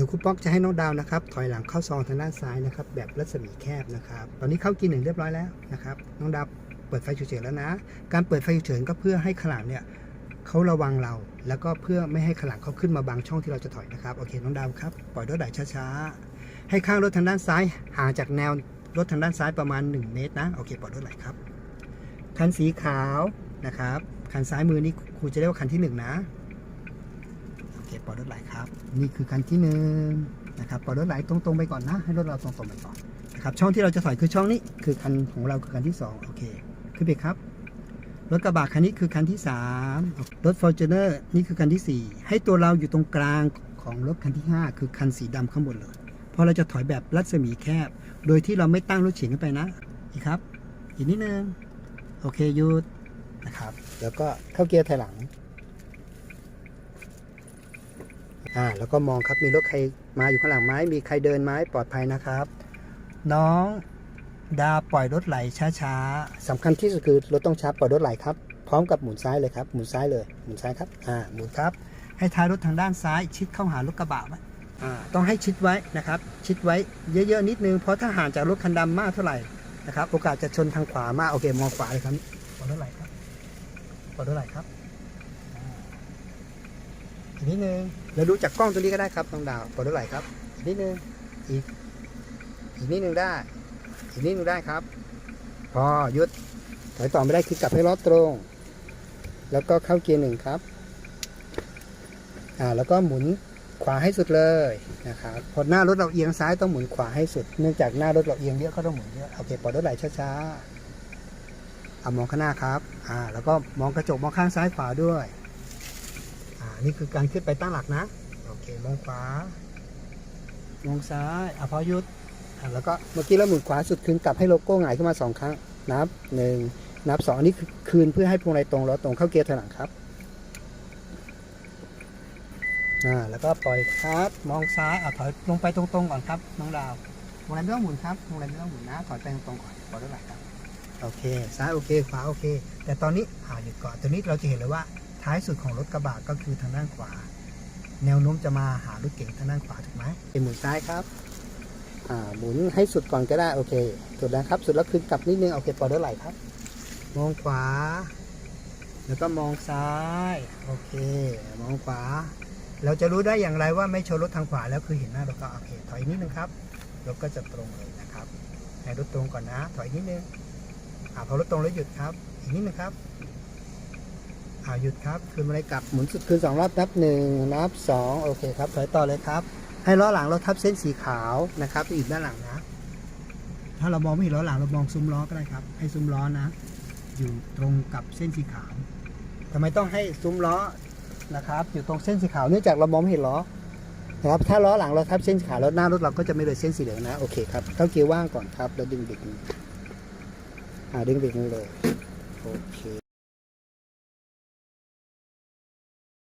ดี๋ยวครูป๊อกจะให้น้องดาวนะครับ ถอยหลังเข้าซองทางด้านซ้ายนะครับ แบบรัศมีแคบนะครับ ตอนนี้เข้ากินหนึ่งเรียบร้อยแล้วนะครับ น้องดาวเปิดไฟฉุกเฉินแล้วนะ การเปิดไฟฉุกเฉินก็เพื่อให้ขลังเนี่ยเขาระวังเรา แล้วก็เพื่อไม่ให้ขลังเขาขึ้นมาบังช่องที่เราจะถอยนะครับ โอเค น้องดาวครับ ปล่อยรถไหลช้าๆ ให้ข้างรถทางด้านซ้าย ห่างจากแนวรถทางด้านซ้ายประมาณ 1 เมตรนะ โอเค ปล่อยรถไหลครับ คันสีขาวนะครับ คันซ้ายมือนี่ครูจะเรียกว่าคันที่หนึ่งนะ เคปล่อยรถไหลครับ นี่คือคันที่หนึ่งนะครับปล่อยรถไหลตรงๆไปก่อนนะ ให้รถเราตรงๆไปก่อนนะครับช่องที่เราจะถอยคือช่องนี้คือคันของเราคือคันที่สองโอเคขึ้นไปครับรถกระบะคันนี้คือคันที่สามรถ f o r t u n e r นี่คือคันที่สี่ให้ตัวเราอยู่ตรงกลางของรถคันที่ห้าคือคันสีดำข้างบนเลยพราะเราจะถอยแบบรัศมีแคบ โดยที่เราไม่ตั้งรถเฉียงขึ้นไปนะ อีกครับ อีกนิดนึง โอเคหยุดนะครับ แล้วก็เข้าเกียร์ถอยหลัง อ่าแล้วก็มองครับมีรถใครมาอยู่ข้างหลังไหมมีใครเดินไหมปลอดภัยนะครับ น้องดาปล่อยรถไหลช้าๆสำคัญที่สุดคือรถต้องช้าปล่อยรถไหลครับพร้อมกับหมุนซ้ายเลยครับหมุนซ้ายเลยหมุนซ้ายครับอ่าหมุนครับ ให้ท้ายรถทางด้านซ้ายชิดเข้าหารถกระบะไว้อ่าต้องให้ชิดไว้นะครับ ชิดไว้เยอะๆนิดนึงเพราะถ้าห่างจากรถคันดำมากเท่าไหร่นะครับโอกาสจะชนทางขวามากโอเคมองขวาเลยครับปล่อยรถไหลครับปล่อยรถไหลครับอีกนิดนึง แล้วดูจากกล้องตัวนี้ก็ได้ครับน้องดาวปลดรถไหลครับอีกนิดนึงอีกอีกนิดนึงได้ อีกนิดนึงได้ครับ พอยุดถอยต่อไม่ได้คือกลับให้ล้อตรง แล้วก็เข้าเกียร์หนึ่งครับอ่าแล้วก็หมุนขวาให้สุดเลยนะครับพอหน้ารถเราเอียงซ้ายต้องหมุนขวาให้สุด เนื่องจากหน้ารถเราเอียงเยอะก็ต้องหมุนเยอะโอเคปล่อยรถไหลช้าๆเอามองข้างหน้าครับอ่าแล้วก็มองกระจกมองข้างซ้ายขวาด้วย นี่คือการขึ้นไปตั้งหลักนะ โอเค มองขวามองซ้ายอะพอหยุดอะแล้วก็เมื่อกี้เราหมุนขวาสุดคืนกลับให้โลโก้หงายขึ้นมาสองครั้ง นับหนึ่งนับสองอันนี้คือคืนเพื่อให้พวงมาลัยตรงแล้วตรงเข้าเกียร์ถอยหลังครับอ่าแล้วก็ปล่อยครับ มองซ้ายอะถอยลงไปตรงๆก่อนครับน้องดาวพวงมาลัยไม่ต้องหมุนครับพวงมาลัยไม่ต้องหมุนนะถอยไปตรงๆก่อนปล่อยเท่าไหร่ครับ โอเค ซ้ายโอเค ขวาโอเค แต่ตอนนี้อ่าหยุดก่อนตัวนี้เราจะเห็นเลยว่า ท้ายสุดของรถกระบะก็คือทางด้านขวา แนวโน้มจะมาหารถเก๋งทางด้านขวาถูกไหมเป็นหมุนซ้ายครับอ่าหมุนให้สุดก่อนก็ได้โอเคสุดแล้วครับ สุดแล้วคืนกลับนิดนึงโอเคปล่อยรถไหลครับ มองขวา แล้วก็มองซ้ายโอเค มองขวา เราจะรู้ได้อย่างไรว่าไม่ชนรถทางขวาแล้วคือเห็นหน้ารถก็โอเคถอยนิดนึงครับรถก็จะตรงเลยนะครับให้รถตรงก่อนนะ ถอยนิดนึงอ่าพอรถตรงแล้วหยุดครับ อีกนิดนึงครับ่าหยุดครับคืนมาเลยกลับหมุนสุดคืนสองรอบนับหนึ่งนับสองโอเคครับถอยต่อเลยครับ ให้ล้อหลังเราทับเส้นสีขาวนะครับอีกด้านหลังนะ ถ้าเรามองไม่เห็นล้อหลังเรามองซุ้มล้อก็ได้ครับ ให้ซุ้มล้อนะ อยู่ตรงกับเส้นสีขาวทำไมต้องให้ซุ้มล้อนะครับ อยู่ตรงเส้นสีขาวเนื่องจากเรามองไม่เห็นล้อนะครับถ้าล้อหลังเราทับเส้นสีขาวแล้วหน้ารถเราก็จะไม่เลยเส้นสีเหลืองนะโอเคครับเข้าเกียร์ว่างก่อนครับแล้วดึงเบรกมืออ่าดึงเบรกมือเลยโอเค